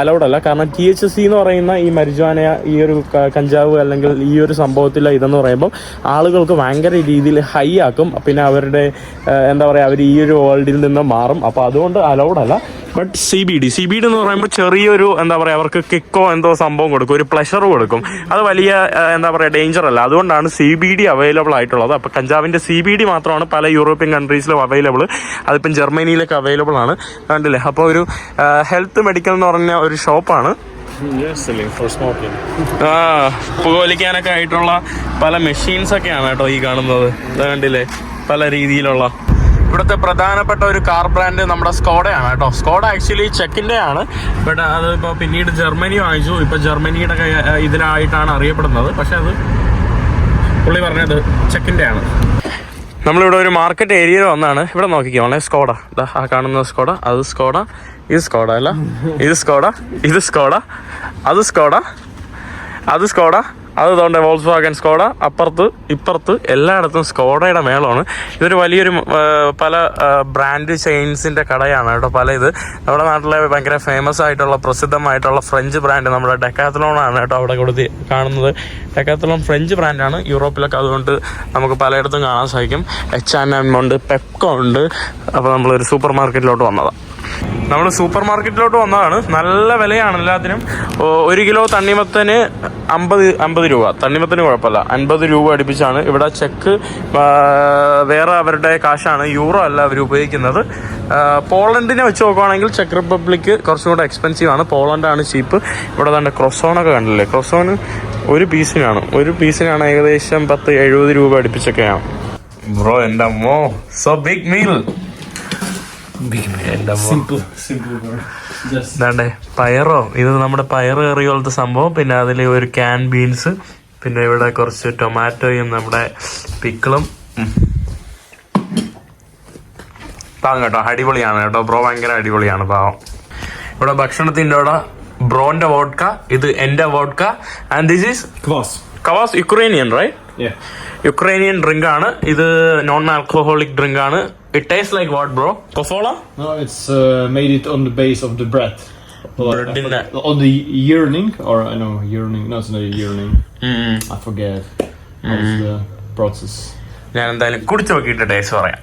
അലൗഡ് അല്ല. കാരണം ടി എച്ച് സി എന്ന് പറയുന്ന ഈ മരിജുവാന ഈ ഒരു കഞ്ചാവ് അല്ലെങ്കിൽ ഈ ഒരു സംഭവത്തിൽ ഇതെന്ന് പറയുമ്പോൾ ആളുകൾക്ക് ഭയങ്കര രീതിയിൽ ഹൈ ആക്കും. പിന്നെ അവരുടെ എന്താ പറയുക അവർ ഈ ഒരു വേൾഡിൽ നിന്ന് മാറും. അപ്പോൾ അതുകൊണ്ട് അലൗഡ് അല്ല. But C B D C B D എന്ന് പറയുമ്പോൾ ചെറിയൊരു എന്താ പറയുക അവർക്ക് കിക്കോ എന്തോ സംഭവം കൊടുക്കും ഒരു പ്ലഷർ കൊടുക്കും. അത് വലിയ എന്താ പറയുക ഡേഞ്ചർ അല്ല. അതുകൊണ്ടാണ് സി ബി ഡി അവൈലബിൾ ആയിട്ടുള്ളത്. അപ്പോൾ കഞ്ചാവിന്റെ സി ബി ഡി മാത്രമാണ് പല യൂറോപ്യൻ കൺട്രീസിലും അവൈലബിൾ അതിപ്പം ജർമ്മനിയിലൊക്കെ അവൈലബിൾ ആണ്. കണ്ടില്ലേ? അപ്പോൾ ഒരു ഹെൽത്ത് മെഡിക്കൽ എന്ന് പറഞ്ഞ ഒരു ഷോപ്പാണ്. ആ പുകവലിക്കാനൊക്കെ ആയിട്ടുള്ള പല മെഷീൻസ് ഒക്കെയാണ് കേട്ടോ ഈ കാണുന്നത്. കണ്ടില്ലേ? പല രീതിയിലുള്ള ഇവിടുത്തെ പ്രധാനപ്പെട്ട ഒരു കാർ ബ്രാൻഡ് നമ്മുടെ സ്കോഡയാണ് കേട്ടോ. സ്കോഡ ആക്ച്വലി ചെക്കിന്റെ ആണ്. ബട്ട് അത് ഇപ്പോൾ പിന്നീട് ജർമ്മനി വാങ്ങിച്ചു. ഇപ്പോൾ ജർമ്മനിയുടെ ഇതിലായിട്ടാണ് അറിയപ്പെടുന്നത്. പക്ഷേ അത് പുള്ളി പറഞ്ഞത് ചെക്കിന്റെ ആണ്. നമ്മളിവിടെ ഒരു മാർക്കറ്റ് ഏരിയയിൽ വന്നാണ്. ഇവിടെ നോക്കിക്കോണേ സ്കോഡ ആ കാണുന്ന സ്കോഡ അത് സ്കോഡ ഇത് സ്കോഡ അല്ല. ഇത് സ്കോഡ ഇത് സ്കോഡ അത് സ്കോഡ അത് സ്കോഡ അത് വോൾസ്വാഗൻ വോൾസ് വാഗൻ സ്കോഡ അപ്പുറത്ത് ഇപ്പുറത്ത് എല്ലായിടത്തും സ്കോഡയുടെ മേളമാണ്. ഇതൊരു വലിയൊരു പല ബ്രാൻഡ് ചെയിൻസിന്റെ കടയാണ് കേട്ടോ പല ഇത്. നമ്മുടെ നാട്ടിലെ ഭയങ്കര ഫേമസ് ആയിട്ടുള്ള പ്രസിദ്ധമായിട്ടുള്ള ഫ്രഞ്ച് ബ്രാൻഡ് നമ്മുടെ ഡെക്കാത്തലോണാണ് കേട്ടോ അവിടെ കൊടുത്ത് കാണുന്നത്. ഡെക്കാത്തലോൺ ഫ്രഞ്ച് ബ്രാൻഡാണ് യൂറോപ്പിലൊക്കെ അതുകൊണ്ട് നമുക്ക് പലയിടത്തും കാണാൻ സാധിക്കും. എച്ച് ആൻഡ് എം ഉണ്ട് പെപ്കോ ഉണ്ട്. അപ്പോൾ നമ്മളൊരു സൂപ്പർ മാർക്കറ്റിലോട്ട് വന്നതാണ് നമ്മൾ സൂപ്പർ മാർക്കറ്റിലോട്ട് വന്നതാണ്. നല്ല വിലയാണ് എല്ലാത്തിനും. ഒരു കിലോ തണ്ണിമത്തന് അമ്പത് അമ്പത് രൂപ. തണ്ണിമത്തന് കുഴപ്പമില്ല. അൻപത് രൂപ അടുപ്പിച്ചാണ്. ഇവിടെ ചെക്ക് വേറെ അവരുടെ കാശാണ്. യൂറോ അല്ല അവർ ഉപയോഗിക്കുന്നത്. പോളണ്ടിനെ വെച്ച് നോക്കുവാണെങ്കിൽ ചെക്ക് റിപ്പബ്ലിക് കുറച്ചും കൂടെ എക്സ്പെൻസീവ് ആണ്. പോളണ്ടാണ് ചീപ്പ് ഇവിടെ തന്നെ ക്രൊസോണൊക്കെ കണ്ടില്ലേ? ക്രൊസോന് ഒരു പീസിനാണ്. ഒരു പീസിനാണ് ഏകദേശം പത്ത് എഴുപത് രൂപ അടുപ്പിച്ചൊക്കെയാണ്. ബ്രോ എന്റെ അമ്മോ. സോ ബിഗ് മീൽ ഇതാണ്ടേ പയറോ? ഇത് നമ്മുടെ പയർ കറി പോലത്തെ സംഭവം. പിന്നെ അതിൽ ഒരു ക്യാൻ ബീൻസ് പിന്നെ ഇവിടെ കുറച്ച് ടൊമാറ്റോയും നമ്മുടെ പിക്കിളും. പാവം കേട്ടോ അടിപൊളിയാണ് കേട്ടോ. ബ്രോ ഭയങ്കര അടിപൊളിയാണ് പാവം. ഇവിടെ ഭക്ഷണത്തിന്റെ അവിടെ ബ്രോന്റെ വോഡ്ക ഇത് എന്റെ vodka and this is kvass. Kvass Ukrainian right. Ukrainian drink ആണ്. ഇത് നോൺ ആൽക്കഹോളിക് ഡ്രിങ്ക് ആണ്. It taste like what bro Kofola No, it's uh, made it on the base of the bread. Bread in that. On the yearning, or I know yearning. No, it's not a yearning. I forget. How's the process? ഞാൻ എന്തായാലും കുടിച്ചു നോക്കിയിട്ട് taste പറയാം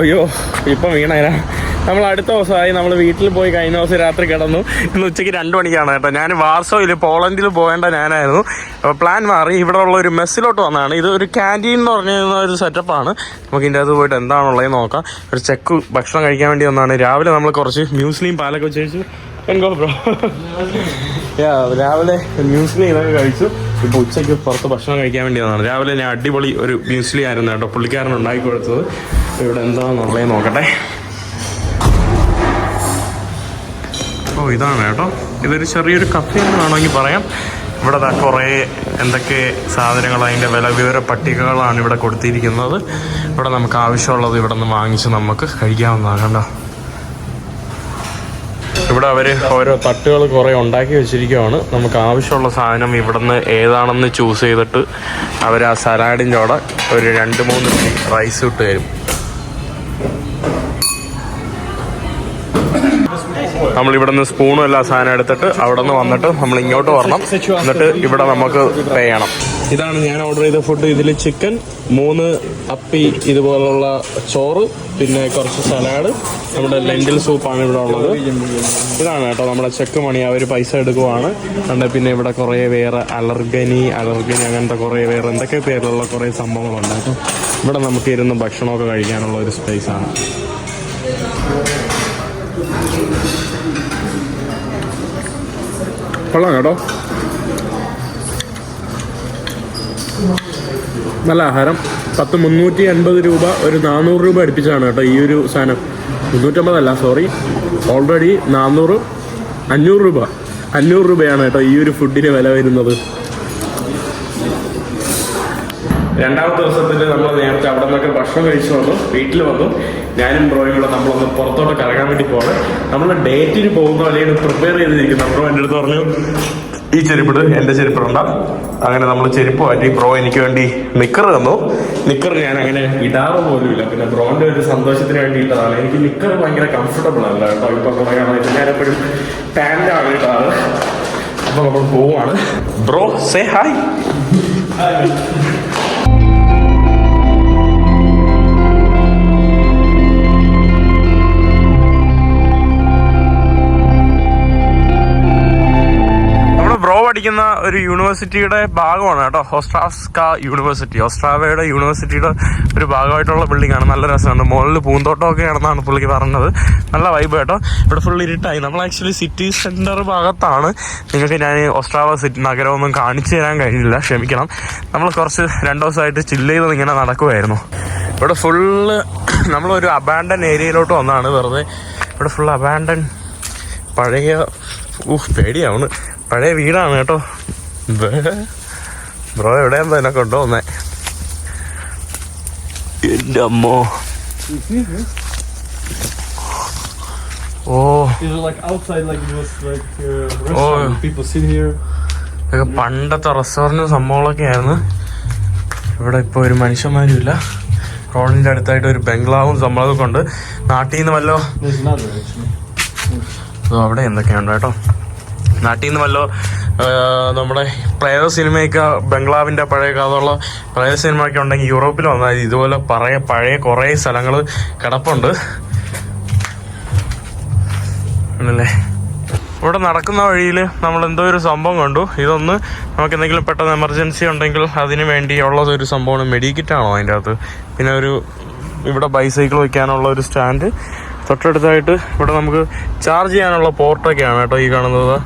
അയ്യോ ഇപ്പൊ വീണേരാ. നമ്മൾ അടുത്ത ദിവസമായി നമ്മൾ വീട്ടിൽ പോയി കഴിഞ്ഞ ദിവസം രാത്രി കിടന്നു. ഇന്ന് ഉച്ചയ്ക്ക് രണ്ട് മണിക്കാണ് കേട്ടോ. ഞാൻ വാർസോയിൽ പോളണ്ടിൽ പോകേണ്ട ഞാനായിരുന്നു. അപ്പോൾ പ്ലാൻ മാറി. ഇവിടെ ഉള്ള ഒരു മെസ്സിലോട്ട് വന്നതാണ്. ഇത് ഒരു ക്യാന്റീൻ എന്ന് പറഞ്ഞിരുന്ന ഒരു സെറ്റപ്പാണ് നമുക്ക് ഇതിന്റെ അകത്ത് പോയിട്ട് എന്താണുള്ളത് നോക്കാം. ഒരു ചെക്ക് ഭക്ഷണം കഴിക്കാൻ വേണ്ടി വന്നതാണ്. രാവിലെ നമ്മൾ കുറച്ച് മ്യൂസ്ലിയും പാലൊക്കെ വെച്ച് എൻഗോ ബ്രോ രാവിലെ മ്യൂസ്ലി ഇതൊക്കെ കഴിച്ചു. ഇപ്പൊ ഉച്ചയ്ക്ക് പുറത്ത് ഭക്ഷണം കഴിക്കാൻ വേണ്ടി വന്നതാണ്. രാവിലെ ഞാൻ അടിപൊളി ഒരു മ്യൂസ്ലി ആയിരുന്നു കേട്ടോ പുള്ളിക്കാരൻ ഉണ്ടാക്കി കൊടുത്തത്. ഇവിടെ എന്താണെന്നുള്ളത് നോക്കട്ടെ. ഓ ഇതാണ് കേട്ടോ. ഇതൊരു ചെറിയൊരു കഫേ എന്ന് വേണമെങ്കിൽ പറയാം. ഇവിടെ കുറേ എന്തൊക്കെ സാധനങ്ങൾ അതിന്റെ വില വിവര പട്ടികകളാണ് ഇവിടെ കൊടുത്തിരിക്കുന്നത്. ഇവിടെ നമുക്ക് ആവശ്യമുള്ളത് ഇവിടെ നിന്ന് വാങ്ങിച്ച് നമുക്ക് കഴിക്കാവുന്നതാണ് കണ്ടോ ഇവിടെ അവർ ഓരോ തട്ടുകൾ കുറേ ഉണ്ടാക്കി വെച്ചിരിക്കുവാണ്. നമുക്ക് ആവശ്യമുള്ള സാധനം ഇവിടുന്ന് ഏതാണെന്ന് ചൂസ് ചെയ്തിട്ട് അവർ ആ സലാഡിന്റെ അവിടെ ഒരു രണ്ട് മൂന്ന് റൈസ് ഇട്ട് തരും. നമ്മൾ ഇവിടെ നിന്ന് സ്പൂണും എല്ലാ സാധനം എടുത്തിട്ട് അവിടെ നിന്ന് വന്നിട്ട് നമ്മൾ ഇങ്ങോട്ട് വരണം. എന്നിട്ട് ഇവിടെ നമുക്ക് പേ ചെയ്യണം. ഇതാണ് ഞാൻ ഓർഡർ ചെയ്ത ഫുഡ് ഇതിൽ ചിക്കൻ മൂന്ന് അപ്പി ഇതുപോലുള്ള ചോറ് പിന്നെ കുറച്ച് സലാഡ് നമ്മുടെ ലെൻഡിൽ സൂപ്പാണ് ഇവിടെ ഉള്ളത്. ഇതാണ് കേട്ടോ നമ്മുടെ ചെക്ക് മണി. അവർ പൈസ എടുക്കുവാണ്. അതുകൊണ്ട് പിന്നെ ഇവിടെ കുറേ വേറെ അലർഗനി അലർഗനി അങ്ങനത്തെ കുറേ വേറെ എന്തൊക്കെ പേരിലുള്ള കുറേ സംഭവങ്ങളുണ്ട്. കേട്ടോ ഇവിടെ നമുക്ക് ഇരുന്ന് ഭക്ഷണമൊക്കെ കഴിക്കാനുള്ള ഒരു സ്പേസ് കൊള്ളാം കേട്ടോ. നല്ല ആഹാരം. പത്ത് മുന്നൂറ്റി എൺപത് രൂപ ഒരു നാനൂറ് രൂപ അടുപ്പിച്ചാണ് കേട്ടോ ഈ ഒരു സാധനം. മുന്നൂറ്റമ്പതല്ല സോറി ഓൾറെഡി നാനൂറ് അഞ്ഞൂറ് രൂപ. അഞ്ഞൂറ് രൂപയാണ് കേട്ടോ ഈ ഒരു ഫുഡിന് വില വരുന്നത്. രണ്ടാമത്തെ ദിവസത്തിൽ നമ്മൾ നേരത്തെ അവിടെ നിന്നൊക്കെ ഭക്ഷണം കഴിച്ചു വന്നു വീട്ടിൽ വന്നു. ഞാനും ബ്രോയും കൂടെ നമ്മളൊന്ന് പുറത്തോട്ട് കറങ്ങാൻ വേണ്ടി പോകണം നമ്മൾ ഡേറ്റിന് പോകുന്ന അല്ലെങ്കിൽ പ്രിപ്പയർ ചെയ്തിരിക്കുന്നു? ബ്രോ എന്റെ അടുത്ത് പറഞ്ഞു ഈ ചെരുപ്പിട് എന്റെ ചെരുപ്പിടണ്ട. അങ്ങനെ നമ്മൾ ചെരുപ്പ് മാറ്റി ബ്രോ എനിക്ക് വേണ്ടി നിക്കർ തന്നു. നിക്കർ ഞാൻ അങ്ങനെ ഇടാറ് പോലുമില്ല. പിന്നെ ബ്രോന്റെ ഒരു സന്തോഷത്തിന് വേണ്ടി ഇട്ടതാണ് എനിക്ക് നിക്കർ ഭയങ്കര കംഫർട്ടബിൾ അല്ല കേട്ടോ. ഇപ്പൊ കുറെ ഞാൻ എപ്പോഴും പാന്റാണ് ഇടാറ്. അപ്പൊ നമ്മൾ പോവാണ്. ബ്രോ സേ ഹായ് നമ്മുടെ ഒരു യൂണിവേഴ്സിറ്റിയുടെ ഭാഗമാണ് കേട്ടോ. ഓസ്ട്രാസ്ക യൂണിവേഴ്സിറ്റി. ഓസ്ട്രാവയുടെ യൂണിവേഴ്സിറ്റിയുടെ ഒരു ഭാഗമായിട്ടുള്ള ബിൽഡിംഗ് ആണ്. നല്ല രസമുണ്ട്. മുകളിൽ പൂന്തോട്ടമൊക്കെ ആണെന്നാണ് പുള്ളിക്ക് പറഞ്ഞത്. നല്ല വൈബ് കേട്ടോ. ഇവിടെ ഫുൾ ഇരുട്ടായി. നമ്മൾ ആക്ച്വലി സിറ്റി സെന്റർ ഭാഗത്താണ്. നിങ്ങൾക്ക് ഞാൻ ഓസ്ട്രാവ സിറ്റി നഗരമൊന്നും കാണിച്ചു തരാൻ കഴിഞ്ഞില്ല. ക്ഷമിക്കണം. നമ്മൾ കുറച്ച് രണ്ട് ദിവസമായിട്ട് ചില്ല് ചെയ്ത് ഇങ്ങനെ നടക്കുമായിരുന്നു ഇവിടെ ഫുള്ള് നമ്മളൊരു അബാൻഡൻ ഏരിയയിലോട്ട് വന്നതാണ് വെറുതെ. ഇവിടെ ഫുൾ അബാൻഡൻ പഴയ ഊഹ് പേടിയാവുന്നു പഴയ വീടാണ് കേട്ടോ. ബ്രോ എവിടെയാ എന്നെ കൊണ്ടുവന്നേ. എന്റെ അമ്മോ. ഓ. Uh. ഇതൊക്കെ പണ്ടത്തെ റെസ്റ്റോറന്റും സംഭവങ്ങളൊക്കെ ആയിരുന്നു. ഇവിടെ ഇപ്പോൾ ഒരു മനുഷ്യന്മാരും ഇല്ല റോഡിന്റെ അടുത്തായിട്ട് ഒരു ബംഗ്ലാവും സംഭവമൊക്കെ ഉണ്ട്. നാട്ടിൽ നിന്ന് വല്ലോ അവിടെ എന്തൊക്കെയുണ്ട് കേട്ടോ? നാട്ടിൽ നിന്ന് വല്ലോ നമ്മുടെ പ്രേത സിനിമയൊക്കെ ബംഗ്ലാവിന്റെ പഴയ കഥയുള്ള പ്രേത സിനിമയൊക്കെ ഉണ്ടെങ്കിൽ യൂറോപ്പിൽ വന്നാൽ ഇതുപോലെ പറയ പഴയ കുറേ സ്ഥലങ്ങൾ കിടപ്പുണ്ട്. ആണല്ലേ ഇവിടെ നടക്കുന്ന വഴിയിൽ നമ്മൾ എന്തോ ഒരു സംഭവം കണ്ടു. ഇതൊന്ന് നമുക്ക് എന്തെങ്കിലും പെട്ടെന്ന് എമർജൻസി ഉണ്ടെങ്കിൽ അതിന് വേണ്ടിയുള്ള ഒരു സംഭവമാണ് മെഡിക്കിറ്റ് ആണോ അതിന്റെ അകത്ത്? പിന്നെ ഒരു ഇവിടെ ബൈസൈക്കിൾ വയ്ക്കാനുള്ള ഒരു സ്റ്റാൻഡ് തൊട്ടടുത്തായിട്ട് ഇവിടെ നമുക്ക് ചാർജ് ചെയ്യാനുള്ള പോർട്ടൊക്കെയാണ് കേട്ടോ ഈ കാണുന്നത്.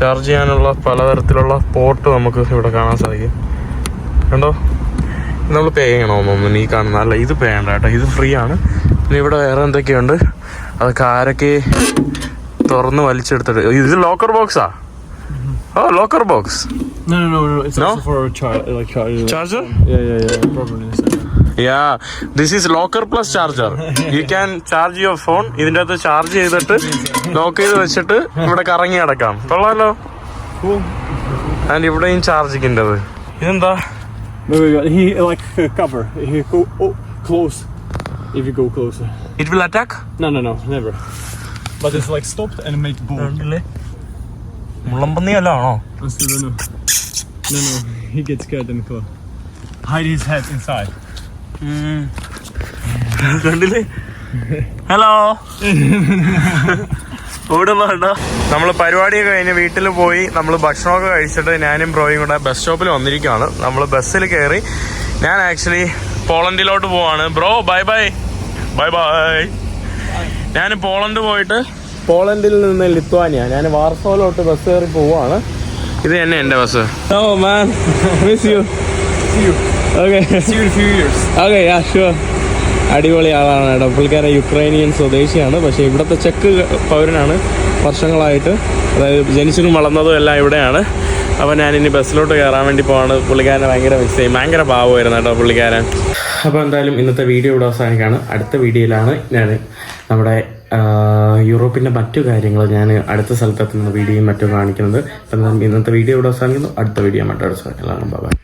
ചാർജ് ചെയ്യാനുള്ള പലതരത്തിലുള്ള പോർട്ട് നമുക്ക് ഇവിടെ കാണാൻ സാധിക്കും കണ്ടോ നമ്മൾ പേ ചെയ്യണോ ചെയ്യണമെന്നൊന്നും ഈ കാണുന്ന അല്ല ഇത് പേ ചെയ്യണ്ട കേട്ടോ ഇത് ഫ്രീ ആണ് പിന്നെ ഇവിടെ വേറെ എന്തൊക്കെയുണ്ട് അതൊക്കെ ആരൊക്കെ തുറന്ന് വലിച്ചെടുത്തിട്ട് ഇത് ലോക്കർ ബോക്സാ ഓ locker box No, no, no, no. It's No? also for a child, like child. Charger Yeah, yeah, yeah. Probably inside. Yeah this is locker plus charger you can charge your phone ഇതിന്റെ അകത്ത് charge ചെയ്തിട്ട് lock ചെയ്ത് വെച്ചിട്ട് ഇവിടെ കറങ്ങി അടക്കാം കൊള്ളാലോ. And ഇവിടെയും ചാർജിങ്ങിന്റെത് ഇതെന്താ. He like uh, cover. He go oh, close. If you go closer. it will attack. No, no, no, never. But it's like stopped and make boom. മുള്ളമ്പന്നി know. No, no. He gets scared and go. Hide his head inside. കണ്ടില്ലേ? Hello. ഓടുന്നുണ്ടോ നമ്മൾ പരിപാടിയൊക്കെ കഴിഞ്ഞ് വീട്ടിൽ പോയി നമ്മൾ ഭക്ഷണമൊക്കെ കഴിച്ചിട്ട് ഞാനും ബ്രോയും കൂടെ ബസ് സ്റ്റോപ്പിൽ വന്നിരിക്കുകയാണ് നമ്മൾ ബസ്സിൽ കയറി ഞാൻ ആക്ച്വലി പോളണ്ടിലോട്ട് പോവാണ്. Bro bye bye bye bye ഞാൻ പോളണ്ട് പോയിട്ട് പോളണ്ടിൽ നിന്ന് ലിത്വാനിയ. ഞാൻ വാർസോലോട്ട് ബസ് കയറി പോവാണ്. ഇത് തന്നെ എന്റെ bus oh man miss you okay yeah sure അടിപൊളി ആളാണ് കേട്ടോ. പുള്ളിക്കാരൻ യുക്രൈനിയൻ സ്വദേശിയാണ്. പക്ഷേ ഇവിടുത്തെ ചെക്ക് പൗരനാണ് വർഷങ്ങളായിട്ട്. അതായത് ജനിച്ചതും വളർന്നതും എല്ലാം ഇവിടെയാണ്. അപ്പോൾ ഞാനിനി ബസ്സിലോട്ട് കയറാൻ വേണ്ടി പോവാണ്. പുള്ളിക്കാരനെ ഭയങ്കര മിസ് ചെയ്യും. ഭയങ്കര പാവമായിരുന്നു കേട്ടോ പുള്ളിക്കാരൻ. അപ്പോൾ എന്തായാലും ഇന്നത്തെ വീഡിയോ ഇവിടെ അവസാനിക്കുകയാണ്. അടുത്ത വീഡിയോയിലാണ് ഞാൻ നമ്മുടെ യൂറോപ്പിന്റെ മറ്റു കാര്യങ്ങൾ ഞാൻ അടുത്ത സ്ഥലത്തെത്തുന്ന വീഡിയോയും മറ്റും കാണിക്കുന്നത്. അപ്പം ഇന്നത്തെ വീഡിയോ ഇവിടെ അവസാനിക്കുന്നു. അടുത്ത വീഡിയോ മറ്റൊരു സ്ഥലത്തിലാണ് ബൈ